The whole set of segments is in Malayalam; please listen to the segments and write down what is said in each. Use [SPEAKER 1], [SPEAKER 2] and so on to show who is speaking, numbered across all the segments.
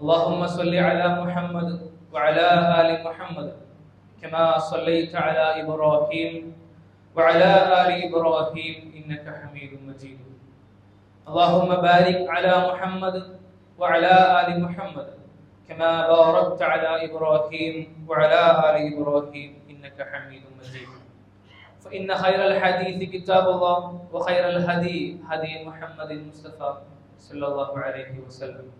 [SPEAKER 1] اللهم صل على محمد وعلى آل محمد كما صليت على إبراهيم وعلى آل إبراهيم إنك حميد مجيد. اللهم بارك على محمد وعلى آل محمد كما باركت على إبراهيم وعلى آل إبراهيم إنك حميد مجيد. فإن خير الحديث كتاب الله وخير الهدي هدي محمد المصطفى صلى الله عليه وسلم.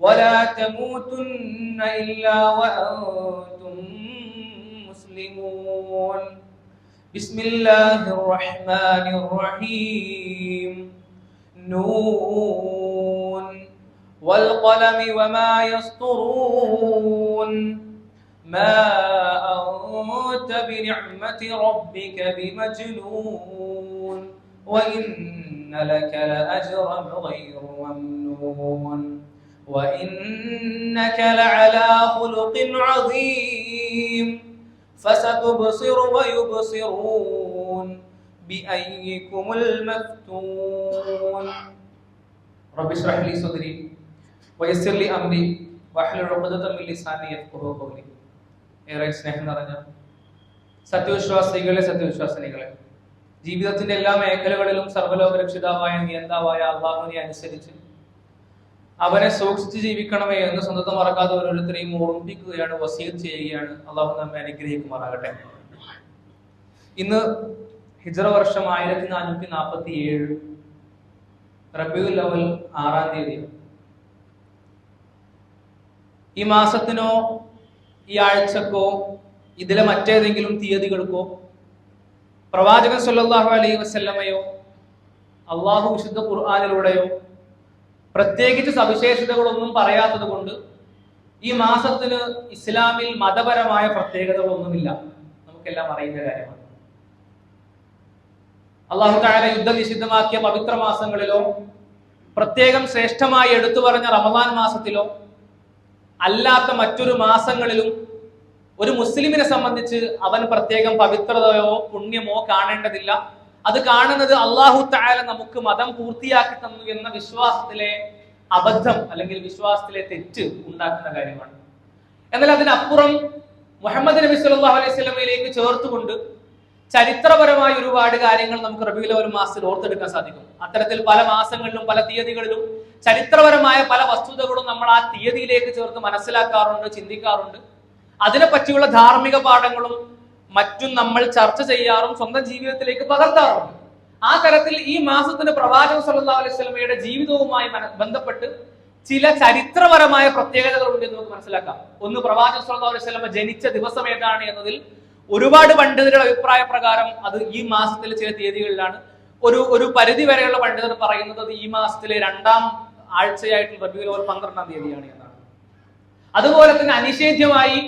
[SPEAKER 1] ولا تموتن إلا وأنتم مسلمون. بسم الله الرحمن الرحيم. نون. والقلم وما يسطرون. ما أنت بنعمة ربك بمجنون. وإن لك لأجرا غير ممنون. وإنك لعلى خلق عظيم فستبصر ويبصرون بأيكم المفتون رب اشرح لي صدري ويسر لي أمري واحلل عقدة من لساني يفقهوا قولي ഏറെ സ്നേഹം നിറഞ്ഞ സത്യവിശ്വാസികളെ സത്യവിശ്വാസിനികളെ ജീവിതത്തിന്റെ എല്ലാ മേഖലകളിലും സർവ്വലോക രക്ഷിതാവായ നിയന്താവായ അള്ളാഹുവിനെ അനുസരിച്ച് അവനെ സൂക്ഷിച്ച് ജീവിക്കണമേ എന്ന് സ്വന്തം മറക്കാതെ ഓരോരുത്തരെയും ഓർമ്മിപ്പിക്കുകയാണ് വസീത് ചെയ്യുകയാണ്. അള്ളാഹു നമ്മെ അനുഗ്രഹിക്കുമാറാകട്ടെ. ഇന്ന് ഹിജറ വർഷം ആയിരത്തി നാനൂറ്റി നാൽപ്പത്തി ഏഴ് റബിയുൽ ലവൽ ആറാം തീയതി. ഈ മാസത്തിനോ ഈ ആഴ്ചക്കോ ഇതിലെ മറ്റേതെങ്കിലും തീയതികൾക്കോ പ്രവാചകൻ സല്ലാഹു അലൈഹി വസല്ലമയോ അള്ളാഹു വിശുദ്ധ ഖുർആാനിലൂടെയോ പ്രത്യേകിച്ച് സവിശേഷതകളൊന്നും പറയാത്തത് കൊണ്ട് ഈ മാസത്തിന് ഇസ്ലാമിൽ മതപരമായ പ്രത്യേകതകളൊന്നുമില്ല. നമുക്കെല്ലാം അറിയുന്ന കാര്യമാണ്. അള്ളാഹു താല യുദ്ധം നിഷിദ്ധമാക്കിയ പവിത്ര മാസങ്ങളിലോ പ്രത്യേകം ശ്രേഷ്ഠമായി എടുത്തു പറഞ്ഞ റമദാൻ മാസത്തിലോ അല്ലാത്ത മറ്റൊരു മാസങ്ങളിലും ഒരു മുസ്ലിമിനെ സംബന്ധിച്ച് അവൻ പ്രത്യേകം പവിത്രതയോ പുണ്യമോ കാണേണ്ടതില്ല. അത് കാണുന്നത് അള്ളാഹു താല നമുക്ക് മതം പൂർത്തിയാക്കി തന്നു എന്ന വിശ്വാസത്തിലെ അബദ്ധം അല്ലെങ്കിൽ വിശ്വാസത്തിലെ തെറ്റ് ഉണ്ടാക്കുന്ന കാര്യമാണ്. എന്നാൽ അതിനപ്പുറം മുഹമ്മദ് നബി സല്ലല്ലാഹു അലൈഹി സ്വലമയിലേക്ക് ചേർത്തുകൊണ്ട് ചരിത്രപരമായ ഒരുപാട് കാര്യങ്ങൾ നമുക്ക് റബിയിലെ ഒരു മാസത്തിൽ ഓർത്തെടുക്കാൻ സാധിക്കും. അത്തരത്തിൽ പല മാസങ്ങളിലും പല തീയതികളിലും ചരിത്രപരമായ പല വസ്തുതകളും നമ്മൾ ആ തീയതിയിലേക്ക് ചേർത്ത് മനസ്സിലാക്കാറുണ്ട് ചിന്തിക്കാറുണ്ട്. അതിനെ പറ്റിയുള്ള ധാർമ്മിക പാഠങ്ങളും മറ്റും നമ്മൾ ചർച്ച ചെയ്യാറും സ്വന്തം ജീവിതത്തിലേക്ക് പകർത്താറുണ്ട് ആ തരത്തിൽ ഈ മാസത്തിന് പ്രവാചക സല്ലല്ലാഹു അലൈഹി സ്വലമയുടെ ജീവിതവുമായി ബന്ധപ്പെട്ട് ചില ചരിത്രപരമായ പ്രത്യേകതകൾ ഉണ്ട് എന്ന് നമുക്ക് മനസ്സിലാക്കാം. ഒന്ന് പ്രവാചക സല്ലല്ലാഹു അലൈഹി സ്വലമ ജനിച്ച ദിവസം ഏതാണ് എന്നതിൽ ഒരുപാട് പണ്ഡിതരുടെ അഭിപ്രായ പ്രകാരം അത് ഈ മാസത്തിലെ ചില തീയതികളിലാണ്. ഒരു ഒരു പരിധി വരെയുള്ള പണ്ഡിതർ പറയുന്നത് അത് ഈ മാസത്തിലെ രണ്ടാം ആഴ്ചയായിട്ടുള്ള പന്ത്രണ്ടാം തീയതിയാണ് എന്നാണ്. അതുപോലെ തന്നെ അനിഷേധ്യമായി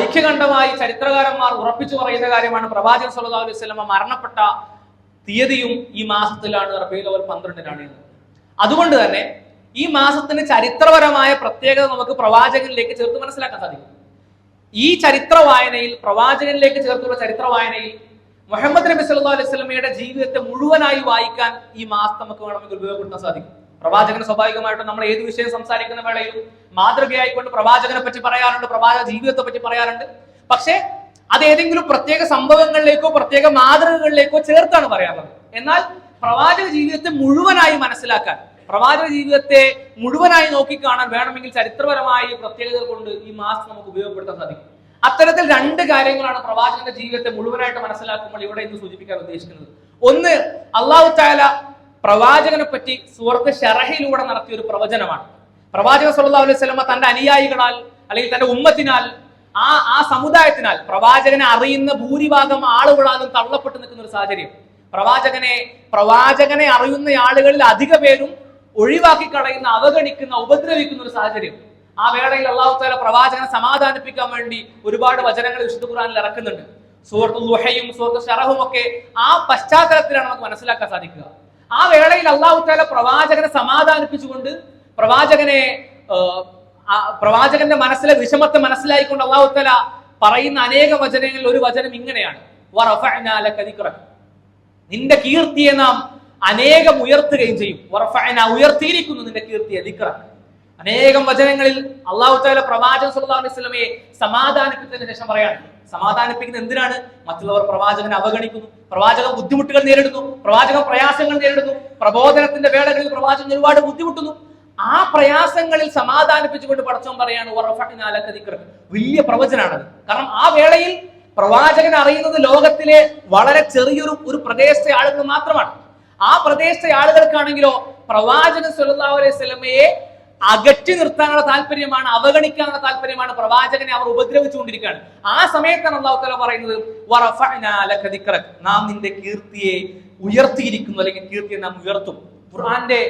[SPEAKER 1] ഐക്യകണ്ഠമായി ചരിത്രകാരന്മാർ ഉറപ്പിച്ചു പറയുന്ന കാര്യമാണ് പ്രവാചകൻ സല്ലാ അലൈഹി സ്വലമ മരണപ്പെട്ട തീയതിയും ഈ മാസത്തിലാണ് അവൽ പന്ത്രണ്ടിനാണ് അതുകൊണ്ട് തന്നെ ഈ മാസത്തിന് ചരിത്രപരമായ പ്രത്യേകത നമുക്ക് പ്രവാചകനിലേക്ക് ചേർത്ത് മനസ്സിലാക്കാൻ സാധിക്കും. ഈ ചരിത്ര വായനയിൽ പ്രവാചകനിലേക്ക് ചേർത്തുള്ള ചരിത്ര വായനയിൽ മുഹമ്മദ് നബി സല്ലാ അലൈഹി സ്വലമയുടെ ജീവിതത്തെ മുഴുവനായി വായിക്കാൻ ഈ മാസം നമുക്ക് വേണമെങ്കിൽ ഉപയോഗപ്പെടുത്താൻ സാധിക്കും. പ്രവാചകന് സ്വാഭാവികമായിട്ടും നമ്മൾ ഏത് വിഷയം സംസാരിക്കുന്ന വേളയിലും മാതൃകയായിക്കൊണ്ട് പ്രവാചകനെ പറ്റി പറയാറുണ്ട് പ്രവാചക ജീവിതത്തെ പറ്റി പറയാറുണ്ട്. പക്ഷേ അത് ഏതെങ്കിലും പ്രത്യേക സംഭവങ്ങളിലേക്കോ പ്രത്യേക മാതൃകകളിലേക്കോ ചേർത്താണ് പറയാറുള്ളത്. എന്നാൽ പ്രവാചക ജീവിതത്തെ മുഴുവനായി മനസ്സിലാക്കാൻ പ്രവാചക ജീവിതത്തെ മുഴുവനായി നോക്കിക്കാണാൻ വേണമെങ്കിൽ ചരിത്രപരമായ പ്രത്യേകത കൊണ്ട് ഈ മാസം നമുക്ക് ഉപയോഗപ്പെടുത്താൻ സാധിക്കും. അത്തരത്തിൽ രണ്ട് കാര്യങ്ങളാണ് പ്രവാചകന്റെ ജീവിതത്തെ മുഴുവനായിട്ട് മനസ്സിലാക്കുമ്പോൾ ഇവിടെ ഇന്ന് സൂചിപ്പിക്കാൻ ഉദ്ദേശിക്കുന്നത്. ഒന്ന് അള്ളാഹു താല പ്രവാചകനെ പറ്റി സുഹൃത്ത് ഷറഹിലൂടെ നടത്തിയ ഒരു പ്രവചനമാണ്. പ്രവാചക സല്ലല്ലാഹു അലൈഹി സ്വലമ തന്റെ അനുയായികളാൽ അല്ലെങ്കിൽ തന്റെ ഉമ്മത്തിനാൽ ആ ആ സമുദായത്തിനാൽ പ്രവാചകനെ അറിയുന്ന ഭൂരിഭാഗം ആളുകളാലും തള്ളപ്പെട്ടു നിൽക്കുന്ന ഒരു സാഹചര്യം. പ്രവാചകനെ പ്രവാചകനെ അറിയുന്ന ആളുകളിൽ അധിക പേരും ഒഴിവാക്കി കളയുന്ന അവഗണിക്കുന്ന ഉപദ്രവിക്കുന്ന ഒരു സാഹചര്യം. ആ വേളയിൽ അള്ളാഹു താല പ്രവാചകനെ സമാധാനിപ്പിക്കാൻ വേണ്ടി ഒരുപാട് വചനങ്ങൾ വിശുദ്ധ ഖുറാനിൽ ഇറക്കുന്നുണ്ട്. സുഹൃത്തു ലുഹയും സുഹൃത്തു ഷറഹും ഒക്കെ ആ പശ്ചാത്തലത്തിലാണ് നമുക്ക് മനസ്സിലാക്കാൻ സാധിക്കുക. ആ വേളയിൽ അള്ളാഹു താല പ്രവാചകനെ സമാധാനിപ്പിച്ചുകൊണ്ട് പ്രവാചകനെ പ്രവാചകന്റെ മനസ്സിലെ വിഷമത്തെ മനസ്സിലായിക്കൊണ്ട് അള്ളാഹു താല പറയുന്ന അനേക വചനങ്ങളിൽ ഒരു വചനം ഇങ്ങനെയാണ്. നിന്റെ കീർത്തിയെ നാം അനേകം ഉയർത്തുകയും ചെയ്യും. ഉയർത്തിയിരിക്കുന്നു നിന്റെ കീർത്തിയെ ദിക്റ അനേകം വചനങ്ങളിൽ അള്ളാഹു താല പ്രവാചകൻ സുല്ലാ അലൈഹി സ്വലമയെ സമാധാനിപ്പിച്ചതിന് ശേഷം പറയാണ്. സമാധാനിപ്പിക്കുന്ന എന്തിനാണ്? മറ്റുള്ളവർ പ്രവാചകനെ അവഗണിക്കുന്നു പ്രവാചകൻ ബുദ്ധിമുട്ടുകൾ നേരിടുന്നു പ്രവാചകൻ പ്രയാസങ്ങൾ നേരിടുന്നു പ്രബോധനത്തിന്റെ വേളകളിൽ പ്രവാചകൻ ഒരുപാട് ബുദ്ധിമുട്ടുന്നു. ആ പ്രയാസങ്ങളിൽ സമാധാനിപ്പിച്ചുകൊണ്ട് പടച്ചോൻ പറയാണ്. വലിയ പ്രവചനാണത്. കാരണം ആ വേളയിൽ പ്രവാചകൻ അറിയുന്നത് ലോകത്തിലെ വളരെ ചെറിയൊരു ഒരു പ്രദേശത്തെ ആളുകൾ മാത്രമാണ്. ആ പ്രദേശത്തെ ആളുകൾക്കാണെങ്കിലോ പ്രവാചകൻ സല്ലല്ലാഹു അലൈഹി സ്വലമയെ അകറ്റി നിർത്താനുള്ള താല്പര്യമാണ് അവഗണിക്കാനുള്ള താല്പര്യമാണ് പ്രവാചകനെ അവർ ഉപദ്രവിച്ചുകൊണ്ടിരിക്കുകയാണ്. ആ സമയത്താണ് അള്ളാഹു തആല പറയുന്നത്. നാം നിന്റെ കീർത്തിയെ ഉയർത്തിയിരിക്കുന്നു അല്ലെങ്കിൽ കീർത്തിയെ നാം ഉയർത്തും. ഖുർആന്റെ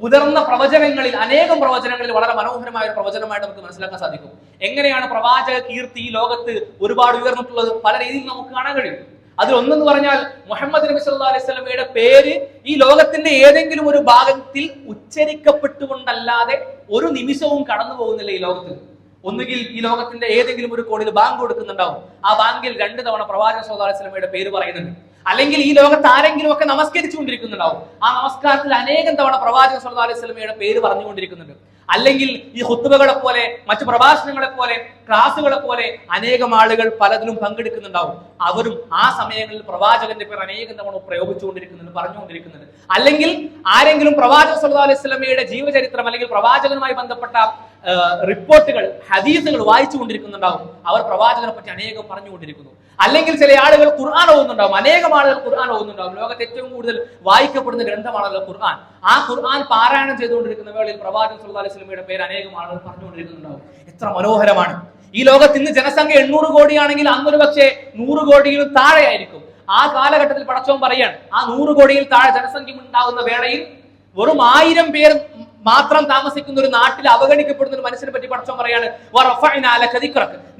[SPEAKER 1] പുലർന്ന പ്രവചനങ്ങളിൽ അനേകം പ്രവചനങ്ങളിൽ വളരെ മനോഹരമായ ഒരു പ്രവചനമായിട്ട് നമുക്ക് മനസ്സിലാക്കാൻ സാധിക്കും. എങ്ങനെയാണ് പ്രവാചക കീർത്തി ഈ ലോകത്ത് ഒരുപാട് ഉയർന്നിട്ടുള്ളത്? പല രീതിയിൽ നമുക്ക് കാണാൻ കഴിയും. അതിൽ ഒന്നെന്ന് പറഞ്ഞാൽ മുഹമ്മദ് നബി സല്ലാ അലൈഹി സ്വലമയുടെ പേര് ഈ ലോകത്തിന്റെ ഏതെങ്കിലും ഒരു ഭാഗത്തിൽ ഉച്ചരിക്കപ്പെട്ടുകൊണ്ടല്ലാതെ ഒരു നിമിഷവും കടന്നു പോകുന്നില്ല ഈ ലോകത്തിൽ. ഒന്നുകിൽ ഈ ലോകത്തിന്റെ ഏതെങ്കിലും ഒരു കോണിൽ ബാങ്ക് കൊടുക്കുന്നുണ്ടാവും. ആ ബാങ്കിൽ രണ്ട് തവണ പ്രവാചക സോദാസ്ലമയുടെ പേര് പറയുന്നുണ്ട്. അല്ലെങ്കിൽ ഈ ലോകത്ത് ആരെങ്കിലും ഒക്കെ നമസ്കരിച്ചുകൊണ്ടിരിക്കുന്നുണ്ടാവും. ആ നമസ്കാരത്തിൽ അനേകം തവണ പ്രവാചക വസല്ലമയുടെ പേര് പറഞ്ഞുകൊണ്ടിരിക്കുന്നുണ്ട്. അല്ലെങ്കിൽ ഈ ഹുത്തുബകളെ പോലെ മറ്റു പ്രഭാഷണങ്ങളെ പോലെ ക്ലാസ്സുകളെ പോലെ അനേകം ആളുകൾ പലതിലും പങ്കെടുക്കുന്നുണ്ടാവും. അവരും ആ സമയങ്ങളിൽ പ്രവാചകന്റെ പേർ അനേകം തവണ പ്രയോഗിച്ചുകൊണ്ടിരിക്കുന്നുണ്ട് പറഞ്ഞുകൊണ്ടിരിക്കുന്നുണ്ട്. അല്ലെങ്കിൽ ആരെങ്കിലും പ്രവാചക സല്ലാ അലൈഹി വസല്ലമയുടെ ജീവചരിത്രം അല്ലെങ്കിൽ പ്രവാചകനുമായി ബന്ധപ്പെട്ട റിപ്പോർട്ടുകൾ ഹദീസുകൾ വായിച്ചു കൊണ്ടിരിക്കുന്നുണ്ടാവും അവർ പ്രവാചകനെ പറ്റി അനേകം പറഞ്ഞുകൊണ്ടിരിക്കുന്നു. അല്ലെങ്കിൽ ചില ആളുകൾ ഖുർആൻ ഓതുന്നുണ്ടാവും. അനേകം ആളുകൾ ഖുർആൻ ഓതുന്നുണ്ടാവും. ലോകത്ത് ഏറ്റവും കൂടുതൽ വായിക്കപ്പെടുന്ന ഗ്രന്ഥമാണല്ലോ ഖുർആൻ. ആ ഖുർആൻ പാരായണം ചെയ്തുകൊണ്ടിരിക്കുന്ന വേളയിൽ പ്രവാചകൻ സല്ലല്ലാഹു അലൈഹി വസല്ലമയുടെ പേര് അനേകം ആളുകൾ പറഞ്ഞുകൊണ്ടിരിക്കുന്നുണ്ടാവും. എത്ര മനോഹരമാണ്. ഈ ലോകത്ത് ഇന്ന് ജനസംഖ്യ എണ്ണൂറ് കോടിയാണെങ്കിൽ അന്നൊരു പക്ഷേ നൂറ് കോടിയിലും താഴെയായിരിക്കും. ആ കാലഘട്ടത്തിൽ പടച്ചവൻ പറയാണ് ആ നൂറ് കോടിയിൽ താഴെ ജനസംഖ്യ ഉണ്ടാകുന്ന വേളയിൽ വെറും ആയിരം പേർ മാത്രം താമസിക്കുന്ന ഒരു നാട്ടിൽ അവഗണിക്കപ്പെടുന്ന ഒരു മനുഷ്യനെ പറ്റി പഠിച്ചോ പറയാണ്.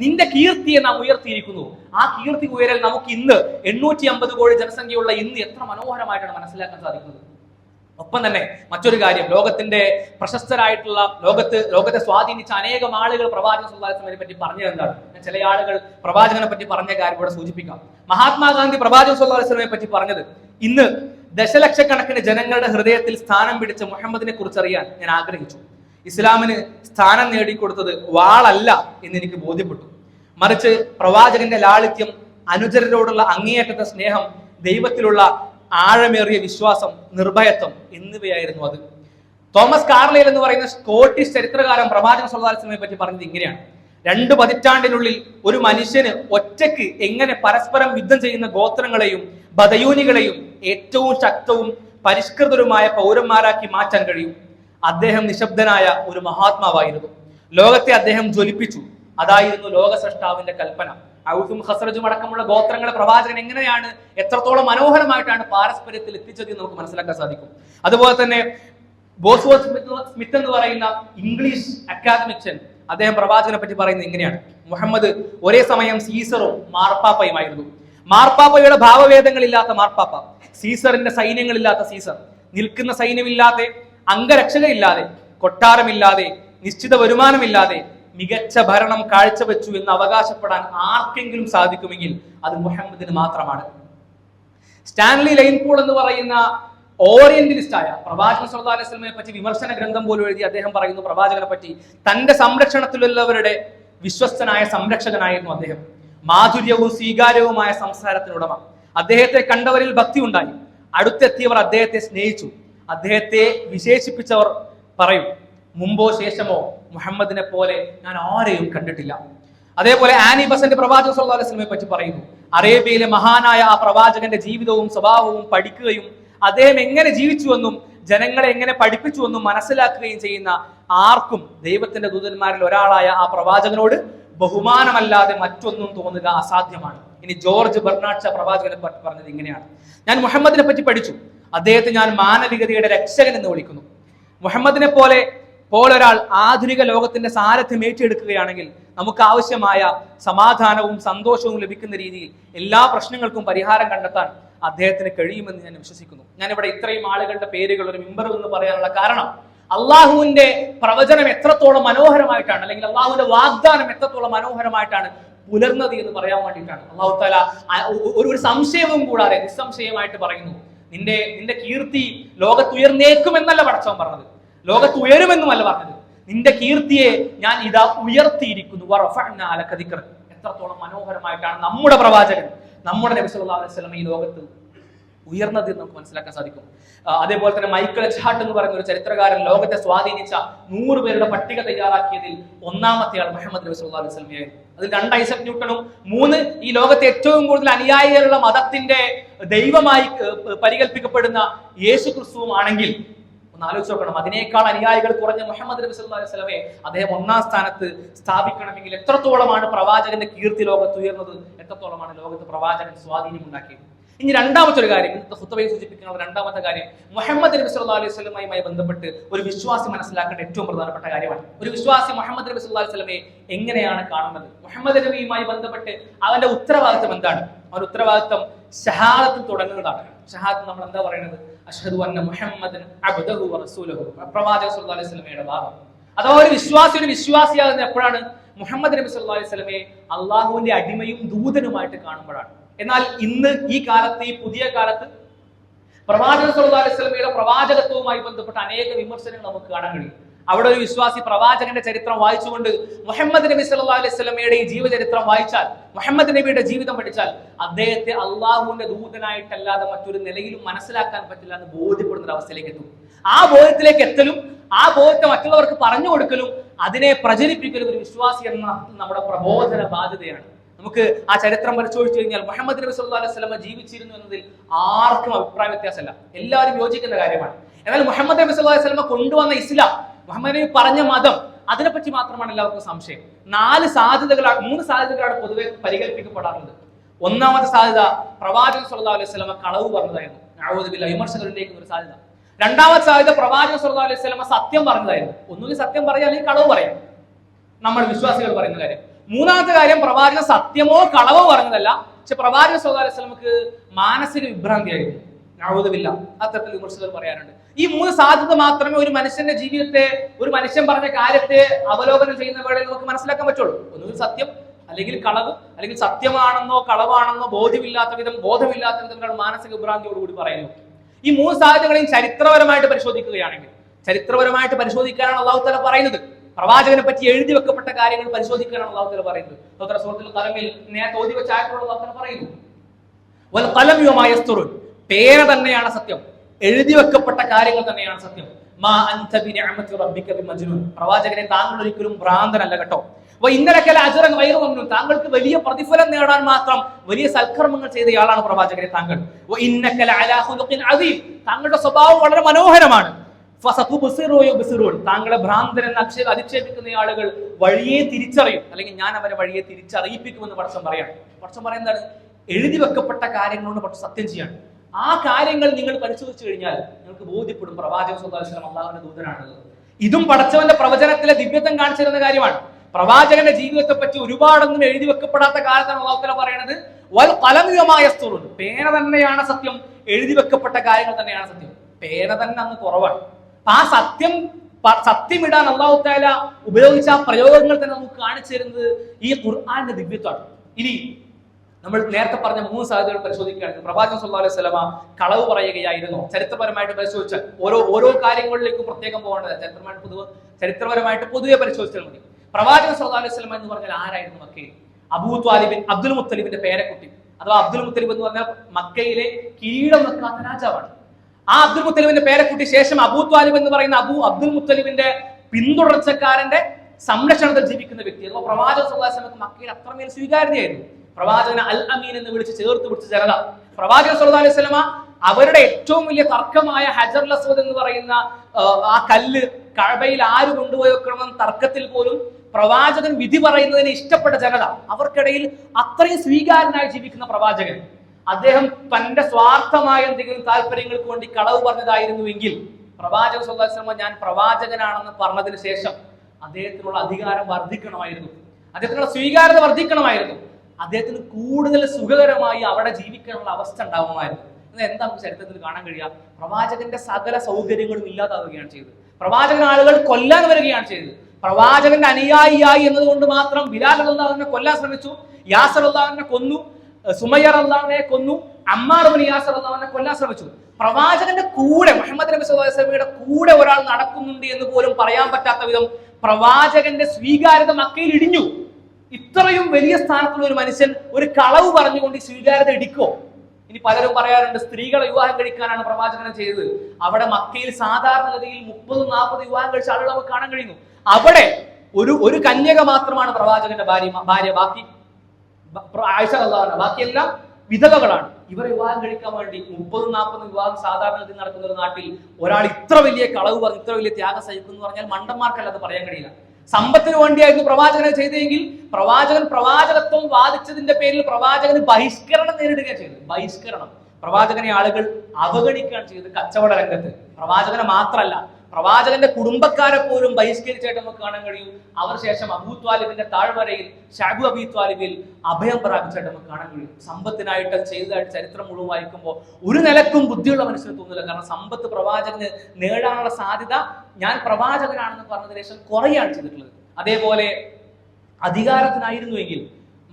[SPEAKER 1] നിന്റെ കീർത്തിയെ നാം ഉയർത്തിയിരിക്കുന്നു. ആ കീർത്തി ഉയരൽ നമുക്ക് ഇന്ന് എണ്ണൂറ്റി അമ്പത് കോടി ജനസംഖ്യയുള്ള ഇന്ന് എത്ര മനോഹരമായിട്ടാണ് മനസ്സിലാക്കാൻ സാധിക്കുന്നത്. ഒപ്പം തന്നെ മറ്റൊരു കാര്യം ലോകത്തിന്റെ പ്രശസ്തരായിട്ടുള്ള ലോകത്ത് ലോകത്തെ സ്വാധീനിച്ച അനേകം ആളുകൾ പ്രവാചക സമുദായത്തിനെ പറ്റി പറഞ്ഞത് എന്താണ് ഞാൻ ചില ആളുകൾ പ്രവാചകനെ പറ്റി പറഞ്ഞ കാര്യം ഇവിടെ സൂചിപ്പിക്കാം. മഹാത്മാഗാന്ധി പ്രവാചക സമുദായത്തിനെ പറ്റി പറഞ്ഞത് ഇന്ന് ദശലക്ഷക്കണക്കിന് ജനങ്ങളുടെ ഹൃദയത്തിൽ സ്ഥാനം പിടിച്ച മുഹമ്മദിനെ കുറിച്ച് അറിയാൻ ഞാൻ ആഗ്രഹിച്ചു. ഇസ്ലാമിന് സ്ഥാനം നേടിക്കൊടുത്തത് വാളല്ല എന്ന് എനിക്ക് ബോധ്യപ്പെട്ടു. മറിച്ച് പ്രവാചകന്റെ ലാളിത്യം അനുചരരോടുള്ള അങ്ങേയറ്റത്തെ സ്നേഹം ദൈവത്തിലുള്ള ആഴമേറിയ വിശ്വാസം നിർഭയത്വം എന്നിവയായിരുന്നു അത്. തോമസ് കാർലയിൽ എന്ന് പറയുന്ന സ്കോട്ടിഷ് ചരിത്രകാരൻ പ്രവാചക സുല്ലാസ്ലമിനെ പറ്റി പറഞ്ഞത് ഇങ്ങനെയാണ്. രണ്ട് പതിറ്റാണ്ടിനുള്ളിൽ ഒരു മനുഷ്യന് ഒറ്റയ്ക്ക് എങ്ങനെ പരസ്പരം യുദ്ധം ചെയ്യുന്ന ഗോത്രങ്ങളെയും ബദയൂനികളെയും ഏറ്റവും ശക്തവും പരിഷ്കൃതരുമായ പൗരന്മാരാക്കി മാറ്റാൻ കഴിയും. അദ്ദേഹം നിശബ്ദനായ ഒരു മഹാത്മാവായിരുന്നു. ലോകത്തെ അദ്ദേഹം ജ്വലിപ്പിച്ചു. അതായിരുന്നു ലോക സൃഷ്ടാവിന്റെ കൽപ്പന. ഔസും ഹസ്രജും അടക്കമുള്ള ഗോത്രങ്ങളെ പ്രവാചകൻ എങ്ങനെയാണ് എത്രത്തോളം മനോഹരമായിട്ടാണ് പാരസ്പര്യത്തിൽ എത്തിച്ചത് എന്ന് നമുക്ക് മനസ്സിലാക്കാൻ സാധിക്കും. അതുപോലെ തന്നെ ബോസ്വോ സ്മിത്ത് എന്ന് പറയുന്ന ഇംഗ്ലീഷ് അക്കാദമിക്ഷൻ അദ്ദേഹം പ്രവാചകനെ പറ്റി പറയുന്നത് ഇങ്ങനെയാണ്. മുഹമ്മദ് ഒരേ സമയം സീസറും മാർപ്പാപ്പയുമായിരുന്നു. മാർപ്പാപ്പയുടെ ഭാവവേദങ്ങളില്ലാത്ത മാർപ്പാപ്പ സീസറിന്റെ സൈന്യങ്ങളില്ലാത്ത സീസർ നിൽക്കുന്ന സൈന്യമില്ലാതെ അംഗരക്ഷകയില്ലാതെ കൊട്ടാരമില്ലാതെ നിശ്ചിത വരുമാനമില്ലാതെ മികച്ച ഭരണം കാഴ്ചവെച്ചു എന്ന് അവകാശപ്പെടാൻ ആർക്കെങ്കിലും സാധിക്കുമെങ്കിൽ അത് മുഹമ്മദിന് മാത്രമാണ്. സ്റ്റാൻലി ലൈൻപൂൾ എന്ന് പറയുന്ന ഓറിയന്റലിസ്റ്റ് ആയ പ്രവാചകൻ അലൈഹി വസല്ലമയെ പറ്റി വിമർശന ഗ്രന്ഥം പോലും എഴുതി അദ്ദേഹം പറയുന്നു പ്രവാചകനെ പറ്റി. തന്റെ സംരക്ഷണത്തിലുള്ളവരുടെ വിശ്വസ്തനായ സംരക്ഷകനായിരുന്നു അദ്ദേഹം. മാധുര്യവും സ്വീകാര്യവുമായ സംസാരത്തിനുടമ. അദ്ദേഹത്തെ കണ്ടവരിൽ ഭക്തി ഉണ്ടായി. അടുത്തെത്തിയവർ അദ്ദേഹത്തെ സ്നേഹിച്ചു. അദ്ദേഹത്തെ വിശേഷിപ്പിച്ചവർ പറയും മുമ്പോ ശേഷമോ മുഹമ്മദിനെ പോലെ ഞാൻ ആരെയും കണ്ടിട്ടില്ല. അതേപോലെ ആനി ബസന്റ് പ്രവാചക സ്വല്ലാ അലൈഹി വസല്ലമയെ പറ്റി പറയുന്നു അറേബ്യയിലെ മഹാനായ ആ പ്രവാചകന്റെ ജീവിതവും സ്വഭാവവും പഠിക്കുകയും അദ്ദേഹം എങ്ങനെ ജീവിച്ചുവെന്നും ജനങ്ങളെ എങ്ങനെ പഠിപ്പിച്ചുവെന്നും മനസ്സിലാക്കുകയും ചെയ്യുന്ന ആർക്കും ദൈവത്തിന്റെ ദൂതന്മാരിൽ ഒരാളായ ആ പ്രവാചകനോട് ബഹുമാനമല്ലാതെ മറ്റൊന്നും തോന്നുക അസാധ്യമാണ്. ഇനി ജോർജ് ബെർണാഡ് ഷാ പ്രവാചകനെ പറ്റി പറഞ്ഞത് ഇങ്ങനെയാണ്. ഞാൻ മുഹമ്മദിനെ പറ്റി പഠിച്ചു. അദ്ദേഹത്തെ ഞാൻ മാനവികതയുടെ രക്ഷകൻ എന്ന് വിളിക്കുന്നു. മുഹമ്മദിനെ പോലെ പോലൊരാൾ ആധുനിക ലോകത്തിന്റെ സാരഥ്യം ഏറ്റെടുക്കുകയാണെങ്കിൽ നമുക്ക് ആവശ്യമായ സമാധാനവും സന്തോഷവും ലഭിക്കുന്ന രീതിയിൽ എല്ലാ പ്രശ്നങ്ങൾക്കും പരിഹാരം കണ്ടെത്താൻ അദ്ദേഹത്തിന് കഴിയുമെന്ന് ഞാൻ വിശ്വസിക്കുന്നു. ഞാൻ ഇവിടെ ഇത്രയും ആളുകളുടെ പേരുകൾ ഒരു മെമ്പർ എന്ന് പറയാനുള്ള കാരണം അള്ളാഹുവിന്റെ പ്രവചനം എത്രത്തോളം മനോഹരമായിട്ടാണ് അല്ലെങ്കിൽ അള്ളാഹുവിന്റെ വാഗ്ദാനം എത്രത്തോളം മനോഹരമായിട്ടാണ് പുലർന്നത് എന്ന് പറയാൻ വേണ്ടിയിട്ടാണ്. അള്ളാഹു താല ഒരു സംശയവും കൂടാതെ നിസ്സംശയമായിട്ട് പറയുന്നു നിന്റെ നിന്റെ കീർത്തി ലോകത്തുയർന്നേക്കുമെന്നല്ല പടച്ചവൻ പറഞ്ഞത്. ലോകത്തുയരുമെന്നുമല്ല പറഞ്ഞത്. നിന്റെ കീർത്തിയെ ഞാൻ ഇതാ ഉയർത്തിയിരിക്കുന്നു. എത്രത്തോളം മനോഹരമായിട്ടാണ് നമ്മുടെ പ്രവാചകൻ നമ്മുടെ നബി സല്ലല്ലാഹു അലൈഹി വസല്ലം ഈ ലോകത്ത് ഉയർന്നത് എന്ന് നമുക്ക് മനസ്സിലാക്കാൻ സാധിക്കും. അതേപോലെ തന്നെ മൈക്കിൾ ചാട്ട് എന്ന് പറയുന്ന ഒരു ചരിത്രകാരൻ ലോകത്തെ സ്വാധീനിച്ച നൂറ് പേരുടെ പട്ടിക തയ്യാറാക്കിയതിൽ ഒന്നാമത്തെ ആൾ മുഹമ്മദ് നബി സല്ലല്ലാഹു അലൈഹി അതിൽ രണ്ട് ഐസക് ന്യൂട്ടണും മൂന്ന് ഈ ലോകത്തെ ഏറ്റവും കൂടുതൽ അനുയായികളുള്ള മതത്തിന്റെ ദൈവമായി പരികൽപ്പിക്കപ്പെടുന്ന യേശു ക്രിസ്തുവും ആണെങ്കിൽ ഒന്ന് ആലോചിച്ച് നോക്കണം. അതിനേക്കാൾ അനുയായികൾ കുറഞ്ഞ മുഹമ്മദ് നബി സല്ലല്ലാഹു അലൈഹി അദ്ദേഹം ഒന്നാം സ്ഥാനത്ത് സ്ഥാപിക്കണമെങ്കിൽ എത്രത്തോളമാണ് പ്രവാചകന്റെ കീർത്തി ലോകത്ത് ഉയർന്നത്? എത്രത്തോളമാണ് ലോകത്ത് പ്രവാചകൻ സ്വാധീനം ഉണ്ടാക്കിയത്? ഇനി രണ്ടാമത്തെ ഒരു കാര്യം ഇന്നത്തെ ഹുത്തബയെ സൂചിപ്പിക്കുന്ന രണ്ടാമത്തെ കാര്യം മുഹമ്മദ് നബി സല്ലല്ലാഹു അലൈഹി വസല്ലമയുമായി ബന്ധപ്പെട്ട് ഒരു വിശ്വാസി മനസ്സിലാക്കേണ്ട ഏറ്റവും പ്രധാനപ്പെട്ട കാര്യമാണ്. ഒരു വിശ്വാസി മുഹമ്മദ് നബി സല്ലല്ലാഹു അലൈഹി വസല്ലമയെ എങ്ങനെയാണ് കാണുന്നത്? മുഹമ്മദ് നബിയുമായി ബന്ധപ്പെട്ട് അവന്റെ ഉത്തരവാദിത്തം എന്താണ്? അവന്റെ ഉത്തരവാദിത്തം ഷഹാദത്തിൽ തുടങ്ങുന്നതാണ്. ഷഹാദത്ത് നമ്മൾ എന്താ പറയുന്നത് അഷ്ഹദു അന്ന മുഹമ്മദൻ അബ്ദഹു റസൂലുഹു. പ്രവാചക സല്ലല്ലാഹു അലൈഹി വസല്ലമയുടെ ഭാഗം. അഥവാ ഒരു വിശ്വാസി ഒരു വിശ്വാസിയാകുന്ന എപ്പോഴാണ്? മുഹമ്മദ് നബി സല്ലല്ലാഹു അലൈഹി വസല്ലമയെ അള്ളാഹുവിന്റെ അടിമയും ദൂതനുമായിട്ട് കാണുമ്പോഴാണ്. എന്നാൽ ഇന്ന് ഈ കാലത്ത് ഈ പുതിയ കാലത്ത് പ്രവാചക വസല്ലമയുടെ പ്രവാചകത്വവുമായി ബന്ധപ്പെട്ട അനേക വിമർശനങ്ങൾ നമുക്ക് കാണാൻ കഴിയും. അവിടെ ഒരു വിശ്വാസി പ്രവാചകന്റെ ചരിത്രം വായിച്ചുകൊണ്ട് മുഹമ്മദ് നബി സല്ലാ അലൈഹി വസല്ലമയുടെ ഈ ജീവചരിത്രം വായിച്ചാൽ മുഹമ്മദ് നബിയുടെ ജീവിതം പഠിച്ചാൽ അദ്ദേഹത്തെ അള്ളാഹുവിന്റെ ദൂതനായിട്ടല്ലാതെ മറ്റൊരു നിലയിലും മനസ്സിലാക്കാൻ പറ്റില്ല എന്ന് ബോധ്യപ്പെടുന്ന ഒരു അവസ്ഥയിലേക്ക് എത്തും. ആ ബോധത്തിലേക്ക് എത്തലും ആ ബോധത്തെ മറ്റുള്ളവർക്ക് പറഞ്ഞു കൊടുക്കലും അതിനെ പ്രചരിപ്പിക്കലും ഒരു വിശ്വാസി എന്ന നമ്മുടെ പ്രബോധന ബാധ്യതയാണ്. നമുക്ക് ആ ചരിത്രം പരിശോധിച്ചു കഴിഞ്ഞാൽ മുഹമ്മദ് നബി സല്ലല്ലാഹു അലൈഹി വസല്ലമ ജീവിച്ചിരുന്നു എന്നതിൽ ആർക്കും അഭിപ്രായ വ്യത്യാസമല്ല. എല്ലാവരും യോജിക്കുന്ന കാര്യമാണ്. എന്നാൽ മുഹമ്മദ് നബി സല്ലല്ലാഹു അലൈഹി വസല്ലമ കൊണ്ടുവന്ന ഇസ്ലാം മുഹമ്മദ് നബി പറഞ്ഞ മതം അതിനെപ്പറ്റി മാത്രമാണ് എല്ലാവർക്കും സംശയം. നാല് സാധ്യതകളാണ് മൂന്ന് സാധ്യതകളാണ് പൊതുവെ പരികൽപ്പിക്കപ്പെടാറുള്ളത്. ഒന്നാമത്തെ സാധ്യത പ്രവാചകൻ സല്ലല്ലാഹു അലൈഹി സ്വലമ കളവ് പറഞ്ഞതായിരുന്നു. നഅൂദുബില്ല വിമർശകരിലേക്ക് ഒരു സാധ്യത. രണ്ടാമത്തെ സാധ്യത പ്രവാചകൻ സല്ലല്ലാഹു അലൈഹി സ്വലമ സത്യം പറഞ്ഞതായിരുന്നു. ഒന്നുകിൽ സത്യം പറയാം അല്ലെങ്കിൽ കളവ് പറയാം. നമ്മൾ വിശ്വാസികൾ പറയുന്ന കാര്യം. മൂന്നാമത്തെ കാര്യം പ്രവാചകൻ സത്യമോ കളവോ പറഞ്ഞതല്ല. പക്ഷെ പ്രവാചക സ്വകാര്യ അലൈഹി വസല്ലമക്ക് മാനസിക വിഭ്രാന്തിയായിരുന്നു നഅൂദുബില്ല അത്തരത്തിൽ വിമർശകർ പറയാനുണ്ട് ഈ മൂന്ന് സാധ്യത മാത്രമേ ഒരു മനുഷ്യന്റെ ജീവിതത്തെ ഒരു മനുഷ്യൻ പറഞ്ഞ കാര്യത്തെ അവലോകനം ചെയ്യുന്ന വേളയിൽ നമുക്ക് മനസ്സിലാക്കാൻ പറ്റുള്ളൂ. ഒന്നുകിൽ സത്യം അല്ലെങ്കിൽ കളവ് അല്ലെങ്കിൽ സത്യമാണെന്നോ കളവാണെന്നോ ബോധ്യമില്ലാത്ത വിധം ബോധമില്ലാത്ത വിധം മാനസിക വിഭ്രാന്തിയോടുകൂടി പറയുന്നു. ഈ മൂന്ന് സാധ്യതകളെയും ചരിത്രപരമായിട്ട് പരിശോധിക്കുകയാണെങ്കിൽ ചരിത്രപരമായിട്ട് പരിശോധിക്കാനാണ് അള്ളാഹു തല പറയുന്നത്. പ്രവാചകനെ പറ്റി എഴുതി വെക്കപ്പെട്ട കാര്യങ്ങൾ പരിശോധിക്കാനാണ് അള്ളാഹു പറയുന്നത്. സഹോദര സുഹൃത്തുക്കൾ കലമിൽ നേരത്തെ വെച്ച പറയുന്നു വൽ. പേന തന്നെയാണ് സത്യം. എഴുതി വെക്കപ്പെട്ട കാര്യങ്ങൾ തന്നെയാണ് സത്യം. മാ അൻത നിഅമത്തി റബ്ബിക ബിമജ്നൂൻ പ്രവാചകനെ താങ്കൾ ഒരിക്കലും ഭ്രാന്തനല്ല കേട്ടോ. അപ്പോൾ ഇന്നലക്കല അജുറൻ വൈറു മംനൂൻ താങ്കൾക്ക് വലിയ പ്രതിഫലം നേടാൻ മാത്രം വലിയ സൽക്കർമ്മങ്ങൾ ചെയ്തയാളാണ് പ്രവാചകനെ താങ്കൾ. അദീം. താങ്കളുടെ സ്വഭാവം വളരെ മനോഹരമാണ്. താങ്കളെ ഭ്രാന്തൻ അധിക്ഷേപിക്കുന്ന ആളുകൾ വഴിയെ തിരിച്ചറിയും. അല്ലെങ്കിൽ ഞാൻ അവരെ വഴിയെ തിരിച്ചറിയിപ്പിക്കുമെന്ന് പടച്ചം പറയാണ്. പടച്ചം പറയുന്നതാണ് എഴുതി വെക്കപ്പെട്ട കാര്യങ്ങളോട് പടച്ചം സത്യം ചെയ്യാണ്. ആ കാര്യങ്ങൾ നിങ്ങൾ പരിശോധിച്ചു കഴിഞ്ഞാൽ നിങ്ങൾക്ക് ബോധ്യപ്പെടും. പ്രവാചക സ്വന്തം അള്ളാഹുവിന്റെ ദൂതനാണ് ഇതും പടച്ചവന്റെ പ്രവചനത്തിലെ ദിവ്യത്വം കാണിച്ചിരുന്ന കാര്യമാണ്. പ്രവാചകന്റെ ജീവിതത്തെ പറ്റി ഒരുപാടൊന്നും എഴുതി വെക്കപ്പെടാത്ത കാലത്താണ് അള്ളാഹുത്തല പറയണത്. വൽ കലമികമായ സ്തുറുണ്ട് പേന തന്നെയാണ് സത്യം. എഴുതി വെക്കപ്പെട്ട കാര്യങ്ങൾ തന്നെയാണ് സത്യം. പേന തന്നെ അന്ന് കുറവാണ്. ആ സത്യം സത്യമിടാൻ അള്ളാഹു താല ഉപയോഗിച്ച ആ പ്രയോഗങ്ങൾ തന്നെ നമുക്ക് കാണിച്ചു തരുന്നത് ഈ ഖുർആാന്റെ ദിവ്യത്വമാണ്. ഇനി നമ്മൾ നേരത്തെ പറഞ്ഞ മൂന്ന് സാധ്യതകൾ പരിശോധിക്കുകയാണെങ്കിൽ പ്രവാചകൻ സല്ലാ അലൈഹി വസല്ലമ കളവ് പറയുകയായിരുന്നു. ചരിത്രപരമായിട്ട് പരിശോധിച്ചാൽ ഓരോ ഓരോ കാര്യങ്ങളിലേക്കും പ്രത്യേകം പോകേണ്ടത് ചരിത്രപരമായിട്ട് പൊതുവെ ചരിത്രപരമായിട്ട് പൊതുവെ പരിശോധിച്ചാൽ മതി. പ്രവാചകൻ സല്ലാ അലൈഹി വസല്ലമ എന്ന് പറഞ്ഞാൽ ആരായിരുന്നു മക്കയിൽ? അബൂ ത്വാലിബിൻ അബ്ദുൽ മുത്തലിബിന്റെ പേരക്കുട്ടി. അഥവാ അബ്ദുൽ മുത്തലിബ് എന്ന് പറഞ്ഞാൽ മക്കയിലെ കിരീടം വെക്കാത്ത രാജാവാണ്. ആ അബ്ദുൽ മുത്തലിബിന്റെ പേരക്കുട്ടി ശേഷം അബൂ ത്വാലിബ് എന്ന് പറയുന്ന അബു അബ്ദുൽ മുത്തലിബിന്റെ പിന്തുടർച്ചക്കാരന്റെ സംരക്ഷണത്തിൽ ജീവിക്കുന്ന വ്യക്തി. അഥവാ പ്രവാചക സുഹാസനക്ക് മക്കയിൽ അത്രമേൽ സ്വീകാര്യതയായിരുന്നു. പ്രവാചകനെ അൽ അമീൻ എന്ന് വിളിച്ച് ചേർത്ത് പിടിച്ച് ജനത പ്രവാചക സല്ലല്ലാഹു അലൈഹി വസല്ലമ അവരുടെ ഏറ്റവും വലിയ തർക്കമായ ഹജർ ലസ്വദ് എന്ന് പറയുന്ന ആ, കല്ല് കഴബയിൽ ആര് കൊണ്ടുപോയി വെക്കണമെന്ന തർക്കത്തിൽ പോലും പ്രവാചകൻ വിധി പറയുന്നതിനെ ഇഷ്ടപ്പെട്ട ജനത. അവർക്കിടയിൽ അത്രയും സ്വീകാര്യനായി ജീവിക്കുന്ന പ്രവാചകൻ. അദ്ദേഹം തന്റെ സ്വാർത്ഥമായ എന്തെങ്കിലും താല്പര്യങ്ങൾക്ക് വേണ്ടി കളവ് പറഞ്ഞതായിരുന്നുവെങ്കിൽ പ്രവാചക സ്വലാശ്രമ ഞാൻ പ്രവാചകനാണെന്ന് പറഞ്ഞതിന് ശേഷം അദ്ദേഹത്തിനുള്ള അധികാരം വർദ്ധിക്കണമായിരുന്നു. അദ്ദേഹത്തിനുള്ള സ്വീകാര്യത വർദ്ധിക്കണമായിരുന്നു. അദ്ദേഹത്തിന് കൂടുതൽ സുഖകരമായി അവിടെ ജീവിക്കാനുള്ള അവസ്ഥ ഉണ്ടാവുമായിരുന്നു. ഇത് എന്താ ചരിത്രത്തിൽ കാണാൻ കഴിയുക? പ്രവാചകന്റെ സകല സൗകര്യങ്ങളും ഇല്ലാതാവുകയാണ് ചെയ്തത്. പ്രവാചകൻ ആളുകൾ കൊല്ലാൻ വരികയാണ് ചെയ്തത്. പ്രവാചകന്റെ അനുയായിയായി എന്നതുകൊണ്ട് മാത്രം ബിലാൽ അള്ളാഹുവിനെ കൊല്ലാൻ ശ്രമിച്ചു യാസർ അള്ളാഹുവിനെ കൊന്നു സുമയ്യർ അള്ളാഹുനെ കൊന്നു അമ്മാർ യാസർ അള്ളാഹുനെ കൊല്ലാൻ ശ്രമിച്ചു. പ്രവാചകന്റെ കൂടെ മുഹമ്മദ് നബി വസല്ലമയുടെ കൂടെ ഒരാൾ നടക്കുന്നുണ്ട് എന്ന് പോലും പറയാൻ പറ്റാത്ത വിധം പ്രവാചകന്റെ സ്വീകാര്യത മക്കയിൽ ഇടിഞ്ഞു. ഇത്രയും വലിയ സ്ഥാനത്തുള്ള ഒരു മനുഷ്യൻ ഒരു കളവ് പറഞ്ഞുകൊണ്ട് ഈ സ്വീകാര്യത ഇടിക്കോ? ഇനി പലരും പറയാറുണ്ട് സ്ത്രീകളെ വിവാഹം കഴിക്കാനാണ് പ്രവാചകനെ ചെയ്തത്. അവിടെ മക്കയിൽ സാധാരണഗതിയിൽ മുപ്പത് നാൽപ്പത് വിവാഹം കഴിച്ച ആളുകൾ നമുക്ക് കാണാൻ കഴിയുന്നു. അവിടെ ഒരു ഒരു കന്യക മാത്രമാണ് പ്രവാചകന്റെ ഭാര്യ ഭാര്യ. ബാക്കി ആയിഷ അള്ളാഹുന ബാക്കിയെല്ലാം വിധവകളാണ്. ഇവർ വിവാഹം കഴിക്കാൻ വേണ്ടി മുപ്പതും നാൽപ്പതും വിവാഹം സാധാരണ നടക്കുന്ന ഒരു നാട്ടിൽ ഒരാൾ ഇത്ര വലിയ കളവ് പറഞ്ഞു ഇത്ര വലിയ ത്യാഗം സഹിക്കുന്നു എന്ന് പറഞ്ഞാൽ മണ്ടന്മാർക്കല്ലാതെ പറയാൻ കഴിയില്ല. സമ്പത്തിന് വേണ്ടിയായിരുന്നു പ്രവാചകനെ ചെയ്തെങ്കിൽ പ്രവാചകൻ പ്രവാചകത്വം വാദിച്ചതിന്റെ പേരിൽ പ്രവാചകന് ബഹിഷ്കരണം നേരിടുകയാണ് ചെയ്തത്. ബഹിഷ്കരണം. പ്രവാചകനെ ആളുകൾ അവഗണിക്കുകയാണ് ചെയ്തത് കച്ചവട രംഗത്ത്. പ്രവാചകനെ മാത്രമല്ല പ്രവാചകന്റെ കുടുംബക്കാരെ പോലും ബഹിഷ്കരിച്ചായിട്ട് നമുക്ക് കാണാൻ കഴിയും. അവർ ശേഷം അബൂ ത്വാലിബിന്റെ താഴ്വരയിൽ ഷാബു അബി ത്വാലിബിൽ അഭയം പ്രാപിച്ചായിട്ട് നമുക്ക് കാണാൻ കഴിയും. സമ്പത്തിനായിട്ട് ചെയ്തതായിട്ട് ചരിത്രം മുഴുവൻ വായിക്കുമ്പോൾ ഒരു നിലക്കും ബുദ്ധിയുള്ള മനുഷ്യന് തോന്നില്ല കാരണം സമ്പത്ത് പ്രവാചകന് നേടാനുള്ള സാധ്യത ഞാൻ പ്രവാചകനാണെന്ന് പറഞ്ഞതിന് ശേഷം കുറയാണ് ചെയ്തിട്ടുള്ളത്. അതേപോലെ അധികാരത്തിനായിരുന്നുവെങ്കിൽ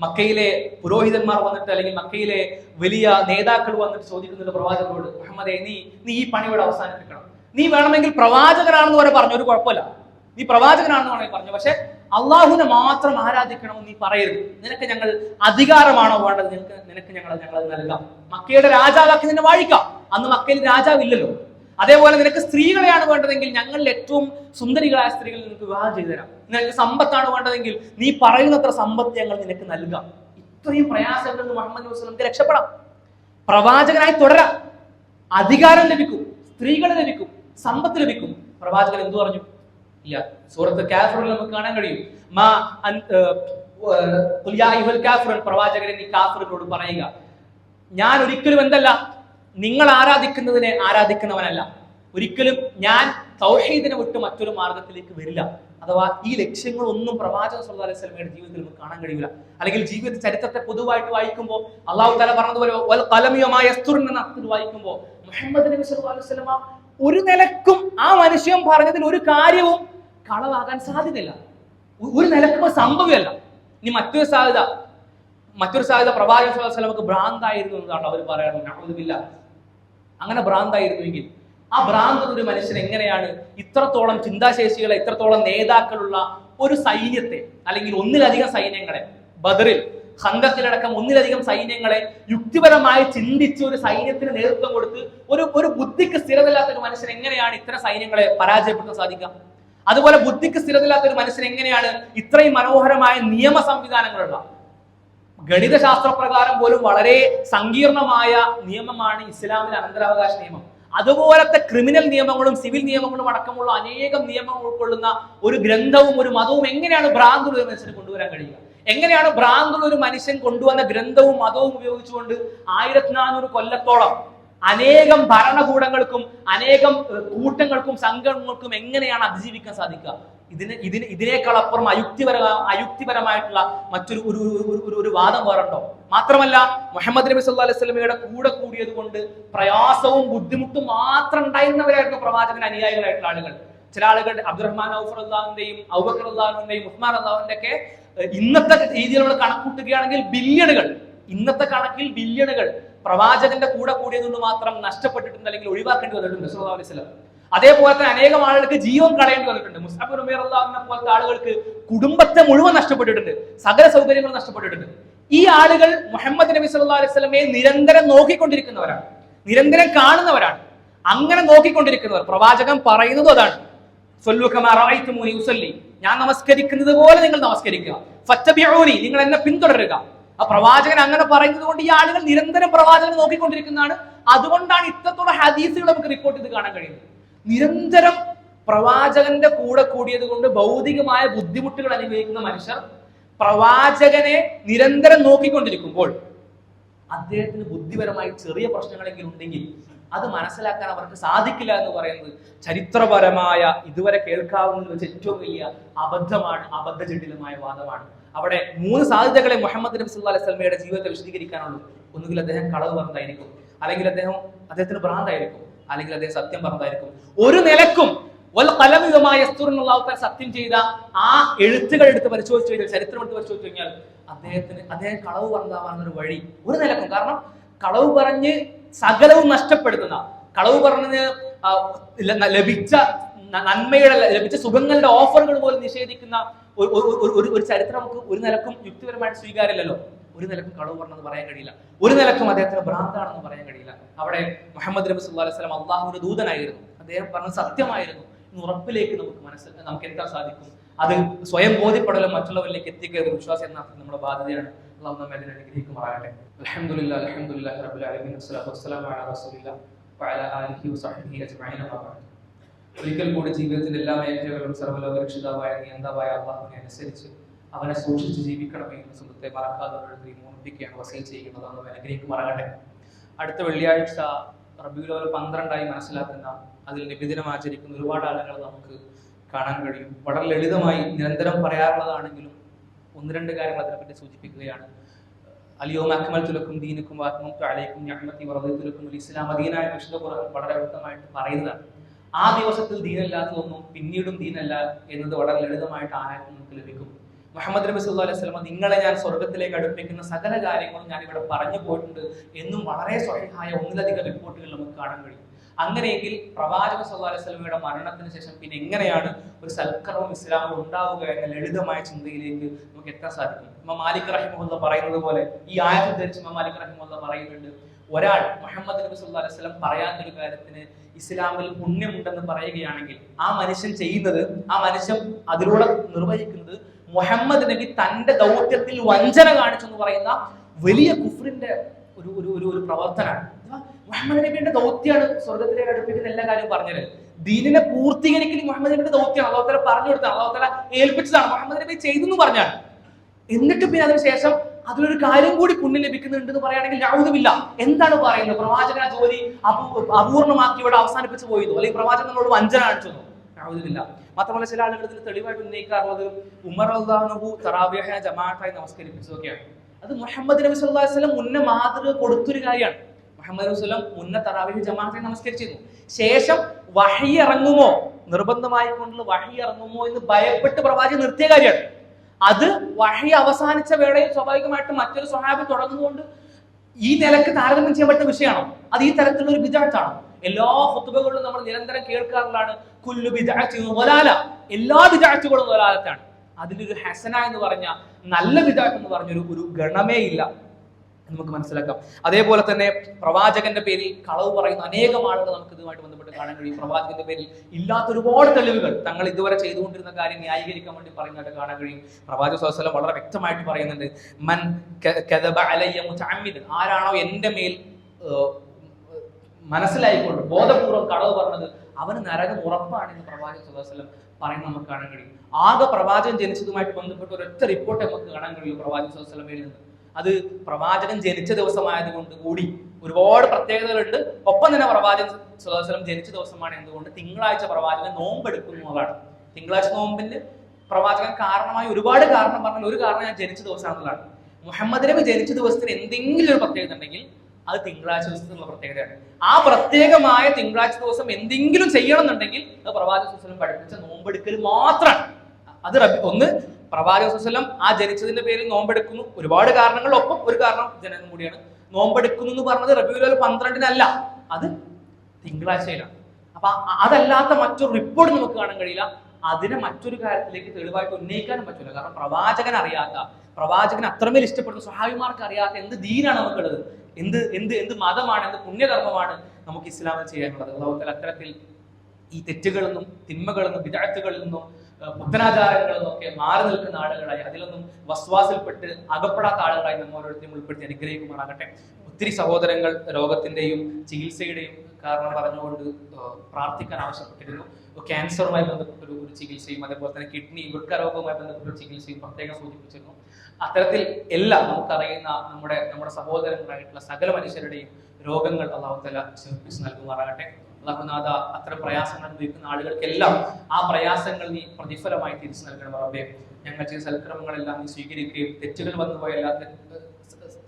[SPEAKER 1] മക്കയിലെ പുരോഹിതന്മാർ വന്നിട്ട് അല്ലെങ്കിൽ മക്കയിലെ വലിയ നേതാക്കൾ വന്നിട്ട് ചോദിക്കുന്നുണ്ട് പ്രവാചകരോട് മുഹമ്മദേ നീ നീ ഈ പണിയോട് അവസാനിപ്പിക്കണം. നീ വേണമെങ്കിൽ പ്രവാചകനാണെന്ന് വരെ പറഞ്ഞു ഒരു കുഴപ്പമില്ല. നീ പ്രവാചകനാണെന്ന് വേണമെങ്കിൽ പറഞ്ഞു. പക്ഷെ അള്ളാഹുവിനെ മാത്രം ആരാധിക്കണമെന്ന് നീ പറയരുത്. നിനക്ക് ഞങ്ങൾ അധികാരമാണോ വേണ്ടത്? നിനക്ക് നിനക്ക് ഞങ്ങൾ ഞങ്ങൾ നൽകാം. മക്കയുടെ രാജാവാക്കി നിന്നെ വാഴിക്കാം. അന്ന് മക്കയിൽ രാജാവില്ലല്ലോ. അതേപോലെ നിനക്ക് സ്ത്രീകളെയാണ് വേണ്ടതെങ്കിൽ ഞങ്ങളിൽ ഏറ്റവും സുന്ദരികളായ സ്ത്രീകൾ നിനക്ക് വിവാഹം ചെയ്തു തരാം. നിനക്ക് സമ്പത്താണ് വേണ്ടതെങ്കിൽ നീ പറയുന്നത്ര സമ്പത്ത് ഞങ്ങൾ നിനക്ക് നൽകാം. ഇത്രയും പ്രയാസങ്ങളിൽ നിന്ന് മുഹമ്മദ് വസ്ലമക്ക് രക്ഷപ്പെടാം. പ്രവാചകനായി തുടരാം. അധികാരം ലഭിക്കും. സ്ത്രീകളെ ലഭിക്കും. സമ്പത്ത് ലഭിക്കും പ്രവാചകൻ എന്തു പറഞ്ഞു? ഇല്ല സൂറത്ത് കാഫറിൽ നമുക്ക് കാണാൻ കഴിയും. മാ കാഫിറൻ പ്രവാചകരെ നീ കാഫിറിനോട് പറയുക. ഞാൻ ഒരിക്കലും എന്തല്ല നിങ്ങൾ ആരാധിക്കുന്നതിനെ ആരാധിക്കുന്നവനല്ല. ഒരിക്കലും ഞാൻ തൗഹീദിനെ വിട്ട് മറ്റൊരു മാർഗത്തിലേക്ക് വരില്ല. അഥവാ ഈ ലക്ഷ്യങ്ങളൊന്നും പ്രവാചക സല്ലല്ലാഹു അലൈഹി വസല്ലമയുടെ ജീവിതത്തിൽ നമുക്ക് കാണാൻ കഴിയില്ല അല്ലെങ്കിൽ ജീവിത ചരിത്രത്തെ പൊതുവായിട്ട് വായിക്കുമ്പോൾ അള്ളാഹു തല പറഞ്ഞതുപോലെ യസ്തുറിൻ എന്ന അർത്ഥത്തിൽ വായിക്കുമ്പോൾ മുഹമ്മദ് നബി സല്ലല്ലാഹു അലൈഹി വസല്ലമ ഒരു നിലക്കും ആ മനുഷ്യൻ പറഞ്ഞതിൽ ഒരു കാര്യവും കളവാകാൻ സാധ്യതയില്ല. ഒരു നിലക്കും സംഭവമല്ല ഇനി മറ്റൊരു സാധ്യത. മറ്റൊരു സാധ്യത പ്രവാചക സ്വലമൊക്കെ ഭ്രാന്തായിരുന്നു എന്നാണ് അവർ പറയുന്നത്. നഅൂദുബില്ല അങ്ങനെ ഭ്രാന്തായിരുന്നുവെങ്കിൽ ആ ഭ്രാന്ത ഒരു മനുഷ്യൻ എങ്ങനെയാണ് ഇത്രത്തോളം ചിന്താശേഷികളെ ഇത്രത്തോളം നേതാക്കളുള്ള ഒരു സൈന്യത്തെ അല്ലെങ്കിൽ ഒന്നിലധികം സൈന്യങ്ങളെ ബദറിൽ ഖന്തത്തിലടക്കം ഒന്നിലധികം സൈന്യങ്ങളെ യുക്തിപരമായി ചിന്തിച്ച് ഒരു സൈന്യത്തിന് നേതൃത്വം കൊടുത്ത് ഒരു ഒരു ബുദ്ധിക്ക് സ്ഥിരമില്ലാത്ത ഒരു മനുഷ്യൻ എങ്ങനെയാണ് ഇത്ര സൈന്യങ്ങളെ പരാജയപ്പെടുത്താൻ സാധിക്കുക? അതുപോലെ ബുദ്ധിക്ക് സ്ഥിരമില്ലാത്ത ഒരു മനുഷ്യൻ എങ്ങനെയാണ് ഇത്രയും മനോഹരമായ നിയമ സംവിധാനങ്ങളുള്ള? ഗണിതശാസ്ത്ര പ്രകാരം പോലും വളരെ സങ്കീർണമായ നിയമമാണ് ഇസ്ലാമിലെ അനന്തരാവകാശ നിയമം. അതുപോലത്തെ ക്രിമിനൽ നിയമങ്ങളും സിവിൽ നിയമങ്ങളും അടക്കമുള്ള അനേകം നിയമങ്ങൾ ഉൾക്കൊള്ളുന്ന ഒരു ഗ്രന്ഥവും ഒരു മതവും എങ്ങനെയാണ് ഭ്രാന്തുള്ള ഒരു മനുഷ്യന് കൊണ്ടുവരാൻ കഴിയുക? എങ്ങനെയാണ് ഭ്രാന്തുള്ള ഒരു മനുഷ്യൻ കൊണ്ടുവന്ന ഗ്രന്ഥവും മതവും ഉപയോഗിച്ചുകൊണ്ട് ആയിരത്തി നാനൂറ് കൊല്ലത്തോളം അനേകം ഭരണകൂടങ്ങൾക്കും അനേകം കൂട്ടങ്ങൾക്കും സംഘങ്ങൾക്കും എങ്ങനെയാണ് അതിജീവിക്കാൻ സാധിക്കുക? ഇതിന് ഇതിന് ഇതിനേക്കാൾ അപ്പുറം അയുക്തിപര അയുക്തിപരമായിട്ടുള്ള മറ്റൊരു ഒരു ഒരു- ഒരു- വാദം വേറുണ്ടോ? മാത്രമല്ല മുഹമ്മദ് നബി സല്ലാ അലൈഹി വസല്ലമയുടെ കൂടെ കൂടിയത് കൊണ്ട് പ്രയാസവും ബുദ്ധിമുട്ടും മാത്രം ഉണ്ടായിരുന്നവരായിരുന്നു പ്രവാചകൻ അനുയായികളായിട്ടുള്ള ആളുകൾ. ചില ആളുകൾ അബ്ദുറഹ്മാൻ ഔഫർ അള്ളാഹുവിന്റെയും ഔബക്കർ അള്ളാഹുവിന്റെയും ഉസ്മാൻ അള്ളാഹുവിന്റെ ഒക്കെ ഇന്നത്തെ രീതിയിൽ നമ്മൾ കണക്കൂട്ടുകയാണെങ്കിൽ ബില്യണുകൾ. ഇന്നത്തെ കണക്കിൽ ബില്യണുകൾ. പ്രവാചകന്റെ കൂടെ കൂടിയതുകൊണ്ട് മാത്രം നഷ്ടപ്പെട്ടിട്ടുണ്ട് അല്ലെങ്കിൽ ഒഴിവാക്കേണ്ടി വന്നിട്ടുണ്ട് അലൈഹി വസല്ലം. അതേപോലെ തന്നെ അനേകം ആളുകൾക്ക് ജീവൻ കളയേണ്ടി വന്നിട്ടുണ്ട്. മുസ്തഫർ ഉമേർ അള്ളാഹുവിനെ പോലത്തെ ആളുകൾക്ക് കുടുംബത്തെ മുഴുവൻ നഷ്ടപ്പെട്ടിട്ടുണ്ട്. സകല സൗകര്യങ്ങൾ നഷ്ടപ്പെട്ടിട്ടുണ്ട്. ഈ ആളുകൾ മുഹമ്മദ് നബി സല്ലല്ലാഹു അലൈഹി വസല്ലമയെ നിരന്തരം നോക്കിക്കൊണ്ടിരിക്കുന്നവരാണ്. നിരന്തരം കാണുന്നവരാണ്. അങ്ങനെ നോക്കിക്കൊണ്ടിരിക്കുന്നവർ. പ്രവാചകൻ പറയുന്നതും അതാണ്. ഞാൻ നമസ്കരിക്കുന്നത് പോലെ നിങ്ങൾ നമസ്കരിക്കുക. ഫത്തബിഊനി നിങ്ങൾ എന്നെ പിന്തുടരുക. ആ പ്രവാചകൻ അങ്ങനെ പറയുന്നത് കൊണ്ട് ഈ ആളുകൾ നിരന്തരം പ്രവാചകനെ നോക്കിക്കൊണ്ടിരിക്കുന്നതാണ്. അതുകൊണ്ടാണ് ഇത്രത്തോളം ഹദീസുകൾ നമുക്ക് റിപ്പോർട്ട് ചെയ്ത് കാണാൻ കഴിയുന്നത്. നിരന്തരം പ്രവാചകന്റെ കൂടെ കൂടിയത് കൊണ്ട് ഭൗതികമായ ബുദ്ധിമുട്ടുകൾ അനുഭവിക്കുന്ന മനുഷ്യർ പ്രവാചകനെ നിരന്തരം നോക്കിക്കൊണ്ടിരിക്കുമ്പോൾ അദ്ദേഹത്തിന് ബുദ്ധിപരമായി ചെറിയ പ്രശ്നങ്ങളെങ്കിലും ഉണ്ടെങ്കിൽ അത് മനസ്സിലാക്കാൻ അവർക്ക് സാധിക്കില്ല എന്ന് പറയുന്നത് ചരിത്രപരമായ ഇതുവരെ കേൾക്കാവുന്ന വെച്ച് ഏറ്റവും വലിയ അബദ്ധമാണ് അബദ്ധജടിലമായ വാദമാണ്. അവിടെ മൂന്ന് സാധ്യതകളെ മുഹമ്മദ് നബി സല്ലല്ലാഹു അലൈഹി സ്വലമയുടെ ജീവിതത്തെ വിശദീകരിക്കാനുള്ളൂ. ഒന്നുകിൽ അദ്ദേഹം കളവ് പറഞ്ഞതായിരിക്കും. അല്ലെങ്കിൽ അദ്ദേഹം അദ്ദേഹത്തിന് ഭ്രാന്തായിരിക്കും. അല്ലെങ്കിൽ അദ്ദേഹം സത്യം പറഞ്ഞതായിരിക്കും. ഒരു നിലക്കും കലമിതമായ സത്യം ചെയ്ത ആ എഴുത്തുകൾ എടുത്ത് പരിശോധിച്ചു കഴിഞ്ഞാൽ ചരിത്രം എടുത്ത് പരിശോധിച്ചു കഴിഞ്ഞാൽ അദ്ദേഹത്തിന് അദ്ദേഹം കളവ് പറഞ്ഞാവാനൊരു വഴി ഒരു നിലക്കും. കാരണം കളവ് പറഞ്ഞ് സകലവും നഷ്ടപ്പെടുത്തുന്ന കളവ് പറഞ്ഞ് ലഭിച്ച നന്മയുടെ ലഭിച്ച സുഖങ്ങളുടെ ഓഫറുകൾ പോലും നിഷേധിക്കുന്ന ഒരു- ഒരു- ചരിത്രം നമുക്ക് ഒരു നിലക്കും യുക്തിപരമായിട്ട് സ്വീകാര്യമല്ലല്ലോ. ഒരു നിലക്കും കളവ് പറഞ്ഞെന്ന് പറയാൻ കഴിയില്ല. ഒരു നിലക്കും അദ്ദേഹത്തിന് ഭ്രാന്താണെന്ന് പറയാൻ കഴിയില്ല. അവിടെ മുഹമ്മദ് നബി സുല്ലാ വസല്ലം അള്ളാഹുവിന്റെ ദൂതനായിരുന്നു. അദ്ദേഹം പറഞ്ഞത് സത്യമായിരുന്നു. എന്ന് ഉറപ്പിലേക്ക് നമുക്ക് മനസ്സിൽ നമുക്ക് എത്താൻ സാധിക്കും? അത് സ്വയം ബോധ്യപ്പെടലും മറ്റുള്ളവരിലേക്ക് എത്തിക്കുക വിശ്വാസം എന്ന നമ്മുടെ ബാധ്യതയാണ്. അള്ളാഹു നമ്മെ അതിനെ അനുഗ്രഹിക്കുമാറാകട്ടെ. അൽഹംദുലില്ലാ അൽഹംദുലില്ലാഹി റബ്ബിൽ ആലമീൻ. വസ്സലാത്തു വസ്സലാമു അലാ റസൂലില്ലാ. വഅലാ ആലിഹി വസഹ്ബിഹി അജ്മഈൻ. അമ്മാ ബഅദ്. ഒരിക്കൽ കൂടി ജീവിതത്തിന്റെ എല്ലാ മേഖലകളിലും സർവലോക രക്ഷിതാവായ നിയന്താവായ അള്ളാഹുവിനെ അനുസരിച്ച് അവനെ സൂക്ഷിച്ച് ജീവിക്കണമേ എന്ന സ്വന്തത്തെ മറക്കാതെ എഴുതി മോഹിപ്പിക്കുകയാണ് വസീൽ ചെയ്യുന്നത് അന്ന് അനുഗ്രഹിക്കുമാറാകട്ടെ. അടുത്ത വെള്ളിയാഴ്ച റബിയുലോൽ പന്ത്രണ്ടായി മനസ്സിലാക്കുന്ന അതിൽ നിബിദിനം ആചരിക്കുന്ന ഒരുപാട് ആളുകൾ നമുക്ക് കാണാൻ കഴിയും. വളരെ ലളിതമായി നിരന്തരം പറയാറുള്ളതാണെങ്കിലും ഒന്ന് രണ്ട് കാര്യങ്ങൾ അതിനെപ്പറ്റി സൂചിപ്പിക്കുകയാണ്. അലിയോ അക്മൽ തുലക്കും ദീനുക്കും വാത്മം അലൈക്കും ഞഹ്മത്തി വറദി തുലക്കും ഇസ്ലാം അദീനായ വിശുദ്ധ ഖുർആൻ വളരെ വ്യക്തമായിട്ട് പറയുന്നതാണ്. ആ ദിവസത്തിൽ ദീനല്ലാത്തതൊന്നും പിന്നീടും ദീനല്ല എന്നത് വളരെ ലളിതമായിട്ട് ആരാക്കും നമുക്ക് ലഭിക്കും. മുഹമ്മദ് നബി സല്ലല്ലാഹു അലൈഹി സ്വലമ നിങ്ങളെ ഞാൻ സ്വർഗത്തിലേക്ക് അടുപ്പിക്കുന്ന സകല കാര്യങ്ങളും ഞാൻ ഇവിടെ പറഞ്ഞു പോയിട്ടുണ്ട് എന്നും വളരെ സ്വഹായ ഒന്നിലധികം റിപ്പോർട്ടുകൾ നമുക്ക് കാണാൻ കഴിയും. അങ്ങനെയെങ്കിൽ പ്രവാചക അലൈഹി വസല്ലമയുടെ മരണത്തിന് ശേഷം പിന്നെ എങ്ങനെയാണ് ഒരു സൽക്കർമ്മം ഇസ്ലാമിൽ ഉണ്ടാവുക എന്ന ലളിതമായ ചിന്തയിലേക്ക് നമുക്ക് എത്താൻ സാധിക്കും. ഇമ്മ മാലിക് റഹിമുല്ല പറയുന്നത് പോലെ ഈ ആയത്തിൽ ധരിച്ച് ഇമ്മ മാലിക് റഹിമുല്ല പറയുന്നുണ്ട് ഒരാൾ മുഹമ്മദ് നബി സല്ലല്ലാഹു അലൈഹി സ്വലം പറയാത്തൊരു കാര്യത്തിന് ഇസ്ലാമിൽ പുണ്യമുണ്ടെന്ന് പറയുകയാണെങ്കിൽ ആ മനുഷ്യൻ ചെയ്യുന്നത് ആ മനുഷ്യൻ അതിലൂടെ നിർവഹിക്കുന്നത് മുഹമ്മദ് നബി തന്റെ ദൗത്യത്തിൽ വഞ്ചന കാണിച്ചു എന്ന് പറയുന്ന വലിയ കുഫറിന്റെ ഒരു ഒരു ഒരു പ്രവർത്തനമാണ്. മുഹമ്മദ് നബിയുടെ ദൗത്യമാണ് സ്വർഗത്തിലേക്ക് അടുപ്പിക്കുന്ന എല്ലാ കാര്യവും പറഞ്ഞത്. ദീനിനെ പൂർത്തീകരിക്കൽ മുഹമ്മദ് നബിയുടെ ദൗത്യമാണ് അള്ളാഹുത്തല പറഞ്ഞു കൊടുത്താണ് അള്ളാഹുത്തല ഏൽപ്പിച്ചതാണ്. മുഹമ്മദ് നബി ചെയ്തെന്ന് പറഞ്ഞാണ് എന്നിട്ട് പിന്നെ അതിനുശേഷം അതിലൊരു കാര്യം കൂടി പുണ്യം ലഭിക്കുന്നുണ്ട് എന്ന് പറയുകയാണെങ്കിൽ യാതൊന്നുമില്ല എന്താണ് പറയുന്നത്? പ്രവാചക ജോലി അപൂ- അപൂർണമാക്കി ഇവിടെ അവസാനിപ്പിച്ചു പോയതോ അല്ലെങ്കിൽ പ്രവാചകൻ നമ്മളോട് വഞ്ചന കാണിച്ചതോ യാതൊന്നുമില്ല മാത്രമല്ല ചില ആളുകൾ ഇതിന് തെളിവായിട്ട് ഉന്നയിക്കാറുള്ളത് ഉമർ അള്ളാഹു തറാബിയ ജമാഅത്തായി നമസ്കരിപ്പിച്ചതൊക്കെയാണ്. അത് മുഹമ്മദ് നബി സല്ലല്ലാഹു അലൈഹി വസല്ലം മുന്നേ മാതൃക കൊടുത്തൊരു കാര്യമാണ്. മുഹമ്മദ് നബി മുന്ന തറാവിഹ് ജമാഅത്തെ നമസ്കരിച്ചിരുന്നു. ശേഷം വഹി ഇറങ്ങുമോ? നിർബന്ധമായി കൊണ്ടുള്ള വഹി ഇറങ്ങുമോ എന്ന് ഭയപ്പെട്ട് പ്രവാചകൻ നിർത്തിയ കാര്യമാണ്. അത് വഹി അവസാനിച്ച വേളയിൽ സ്വാഭാവികമായിട്ടും മറ്റൊരു സ്വഹാബി തുടർന്നുകൊണ്ട് ഈ നിലയ്ക്ക് താരതമ്യം ചെയ്യാൻ പറ്റുന്ന വിഷയമാണോ? അത് ഈ തരത്തിലുള്ള ഒരു വിദഗ്ധാണോ എല്ലാ ഹുത്തുബകളിലും നമ്മൾ നിരന്തരം കേൾക്കാറുള്ളതാണ് കുല്ലു വലാല. എല്ലാ വിദാഴ്ചകളും ഒലാലത്താണ് അതിലൊരു ഹസന എന്ന് പറഞ്ഞ നല്ല വിദാഴ്ച എന്ന് പറഞ്ഞൊരു ഒരു ഗണമേ ഇല്ല. നമുക്ക് മനസ്സിലാക്കാം. അതേപോലെ തന്നെ പ്രവാചകന്റെ പേരിൽ കളവ് പറയുന്ന അനേകം ആളുകൾ നമുക്ക് ഇതുമായിട്ട് ബന്ധപ്പെട്ട് കാണാൻ കഴിയും. പ്രവാചകന്റെ പേരിൽ ഇല്ലാത്ത ഒരുപാട് തെളിവുകൾ തങ്ങൾ ഇതുവരെ ചെയ്തുകൊണ്ടിരുന്ന കാര്യം ന്യായീകരിക്കാൻ വേണ്ടി പറയുന്നതായിട്ട് കാണാൻ കഴിയും. പ്രവാചക സ്വലം വളരെ വ്യക്തമായിട്ട് പറയുന്നുണ്ട് മൻ. ആരാണോ എന്റെ മേൽ മനസ്സിലായിക്കൊണ്ട് ബോധപൂർവം കളവ് പറഞ്ഞത് അവന് നരകം ഉറപ്പാണ് എന്ന് പ്രവാചക സ്വലം പറയുന്നത് നമുക്ക് കാണാൻ കഴിയും. ആകെ പ്രവാചകൻ ജനിച്ചതുമായിട്ട് ബന്ധപ്പെട്ട ഒരൊറ്റ റിപ്പോർട്ട് നമുക്ക് കാണാൻ കഴിയും പ്രവാചക സ്വലമയിൽ നിന്ന്. അത് പ്രവാചകൻ ജനിച്ച ദിവസമായതുകൊണ്ട് കൂടി ഒരുപാട് പ്രത്യേകതകളുണ്ട്. ഒപ്പം തന്നെ പ്രവാചകൻ സുലഭം ജനിച്ച ദിവസമാണ് എന്തുകൊണ്ട്? തിങ്കളാഴ്ച പ്രവാചകൻ നോമ്പെടുക്കുന്നു എന്നുള്ളതാണ്. തിങ്കളാഴ്ച നോമ്പിന് പ്രവാചകൻ കാരണമായി ഒരുപാട് കാരണം പറഞ്ഞാൽ ഒരു കാരണം ഞാൻ ജനിച്ച ദിവസമാണെന്നുള്ളതാണ്. മുഹമ്മദ് നബി ജനിച്ച ദിവസത്തിന് എന്തെങ്കിലും ഒരു പ്രത്യേകത ഉണ്ടെങ്കിൽ അത് തിങ്കളാഴ്ച ദിവസത്തിനുള്ള പ്രത്യേകതയാണ്. ആ പ്രത്യേകമായ തിങ്കളാഴ്ച ദിവസം എന്തെങ്കിലും ചെയ്യണം എന്നുണ്ടെങ്കിൽ അത് പ്രവാചക പഠിപ്പിച്ച നോമ്പെടുക്കൽ മാത്രമാണ് അത് ഒന്ന് പ്രവാചക സുസ്ലം ആ ജനിച്ചതിന്റെ പേരിൽ നോമ്പെടുക്കുന്നു. ഒരുപാട് കാരണങ്ങൾ ഒപ്പം ഒരു കാരണം ജനനം കൂടിയാണ്. നോമ്പെടുക്കുന്നു എന്ന് പറഞ്ഞത് റബിയുൽ പന്ത്രണ്ടിനല്ല. അത് തിങ്കളാഴ്ചയിലാണ്. അപ്പൊ അതല്ലാത്ത മറ്റൊരു റിപ്പോർട്ട് നമുക്ക് കാണാൻ കഴിയില്ല. അതിനെ മറ്റൊരു കാര്യത്തിലേക്ക് തെളിവായിട്ട് ഉന്നയിക്കാനും പറ്റില്ല കാരണം പ്രവാചകൻ അറിയാത്ത പ്രവാചകൻ അത്രമേൽ ഇഷ്ടപ്പെടുന്ന സ്വഹാവിമാർക്ക് അറിയാത്ത എന്ത് ദീനാണ് നമുക്കുള്ളത്? എന്ത് എന്ത് എന്ത് മതമാണ് എന്ത് പുണ്യകർമ്മമാണ് നമുക്ക് ഇസ്ലാമിൽ ചെയ്യാനുള്ളത്? അത്തരത്തിൽ ഈ തെറ്റുകളിൽ നിന്നും തിന്മകളിൽ നിന്നും വിദഗ്ധകളിൽ നിന്നും പുത്തനാചാരങ്ങളിൽ നിന്നൊക്കെ മാറി നിൽക്കുന്ന ആളുകളായി അതിലൊന്നും വസ്വാസിൽപ്പെട്ട് അകപ്പെടാത്ത ആളുകളായി നമ്മൾ ഓരോരുത്തരും ഉൾപ്പെടുത്തി അനുഗ്രഹിക്കുമാറാകട്ടെ. ഒത്തിരി സഹോദരങ്ങൾ രോഗത്തിന്റെയും ചികിത്സയുടെയും കാരണം പറഞ്ഞുകൊണ്ട് പ്രാർത്ഥിക്കാൻ ആവശ്യപ്പെട്ടിരുന്നു. ക്യാൻസറുമായി ബന്ധപ്പെട്ട ഒരു ചികിത്സയും അതേപോലെ തന്നെ കിഡ്നി വൃക്കരോഗവുമായി ബന്ധപ്പെട്ട ഒരു ചികിത്സയും പ്രത്യേകം സൂചിപ്പിച്ചിരുന്നു. അത്തരത്തിൽ എല്ലാ നമുക്കറിയുന്ന നമ്മുടെ നമ്മുടെ സഹോദരങ്ങളായിട്ടുള്ള സകല മനുഷ്യരുടെയും രോഗങ്ങൾ അള്ളാഹുത്തല ശിർപ്പിച്ച് നൽകുമാറാകട്ടെ. അള്ളാഹുനാഥ അത്തരം പ്രയാസങ്ങൾ അനുഭവിക്കുന്ന ആളുകൾക്കെല്ലാം ആ പ്രയാസങ്ങൾ നീ പ്രതിഫലമായി തിരിച്ചു നൽകണം റബ്ബെ. ഞങ്ങൾ ചെയ്ത സൽക്രമങ്ങളെല്ലാം നീ സ്വീകരിക്കുകയും തെറ്റുകൾ വന്നുപോയ എല്ലാ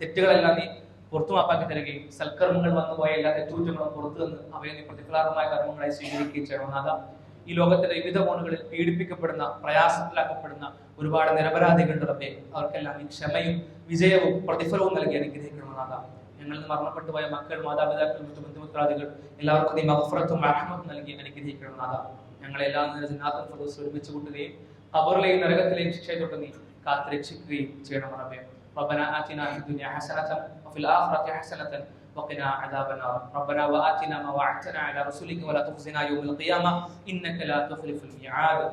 [SPEAKER 1] തെറ്റുകളെല്ലാം നീ പുറത്തുമാപ്പാക്കി തരികയും സൽക്കർമ്മങ്ങൾ വന്നുപോയ എല്ലാ തെറ്റുകുറ്റങ്ങളും പുറത്തു നിന്ന് അവയെ നീ പ്രതിഫലാർഹമായ കർമ്മങ്ങളായി സ്വീകരിക്കുകയും ചെയ്യണം ഈ ലോകത്തിന്റെ വിവിധ കോണുകളിൽ പീഡിപ്പിക്കപ്പെടുന്ന പ്രയാസത്തിലാക്കപ്പെടുന്ന ഒരുപാട് നിരപരാധികളുടെ റബ്ബെ. അവർക്കെല്ലാം നീ ക്ഷമയും വിജയവും പ്രതിഫലവും നൽകി അനുഗ്രഹിക്കണമെന്നാഥ ഞങ്ങളിൽ നിന്ന് മരണപ്പെട്ടു പോയ മക്കൾ മാതാപിതാക്കൾ മറ്റു ബന്ധുമിത്രാദികൾ എല്ലാവർക്കും നീ മഹഫറത്തും റഹ്മത്തും നൽകി അനുഗ്രഹിക്കണമെന്നാഥ ഞങ്ങളെല്ലാം ജനാഥൻ ഫിറോസ് ഒരുമിച്ച് കൂട്ടുകയും ഖബറിലെയും നരകത്തിലെയും ശിക്ഷയെ തൊട്ട് നീ കാത്ത് രക്ഷിക്കുകയും ചെയ്യണം റബ്ബേ ربنا آتنا في الدنيا حسنة وفي الآخرة حسنة وقنا عذاب النار ربنا وآتنا ما وعدتنا على رسلك ولا تخزنا يوم القيامة إنك لا تخلف الميعاد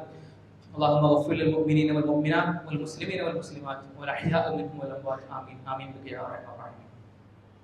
[SPEAKER 1] اللهم اغفر للمؤمنين والمؤمنات والمسلمين والمسلمات والأحياء منهم والأموات آمين آمين بك يا أرحم الراحمين